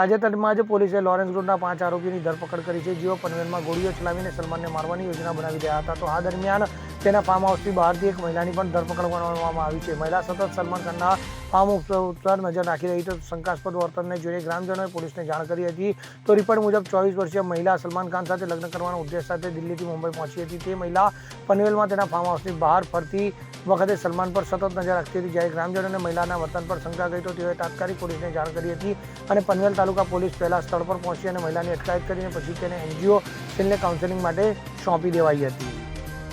તાજેતરમાં જ પોલીસે લોરેન્સ ગ્રુપના પાંચ આરોપીની ધરપકડ કરી છે. જેઓ પનવેલમાં ગોળીઓ ચલાવીને સલમાનને મારવાની યોજના બનાવી રહ્યા હતા. તો આ દરમિયાન તેના ફાર્મ હાઉસથી બહારથી એક મહિલાની પણ ધરપકડ કરવામાં આવી છે. મહિલા સતત સલમાન ખાનના ફાર્મ ઉપર નજર રાખી રહી તો શંકાસ્પદ વર્તનને જોઈને ગ્રામજનોએ પોલીસને જાણ કરી હતી. તો રિપોર્ટ મુજબ ચોવીસ વર્ષીય મહિલા સલમાન ખાન સાથે લગ્ન કરવાના ઉદ્દેશ સાથે દિલ્હીથી મુંબઈ પહોંચી હતી. તે મહિલા પનવેલમાં તેના ફાર્મ હાઉસની બહાર ફરતી વખતે સલમાન પર સતત નજર રાખતી હતી. જ્યારે ગ્રામજનોને મહિલાના વર્તન પર શંકા ગઈ તો તેઓએ તાત્કાલિક પોલીસને જાણ કરી હતી અને પનવેલ તાલુકા પોલીસ પહેલાં સ્થળ પર પહોંચી અને મહિલાની અટકાયત કરીને પછી તેને એનજીઓ, સેલને કાઉન્સેલિંગ માટે સોંપી દેવાઈ હતી.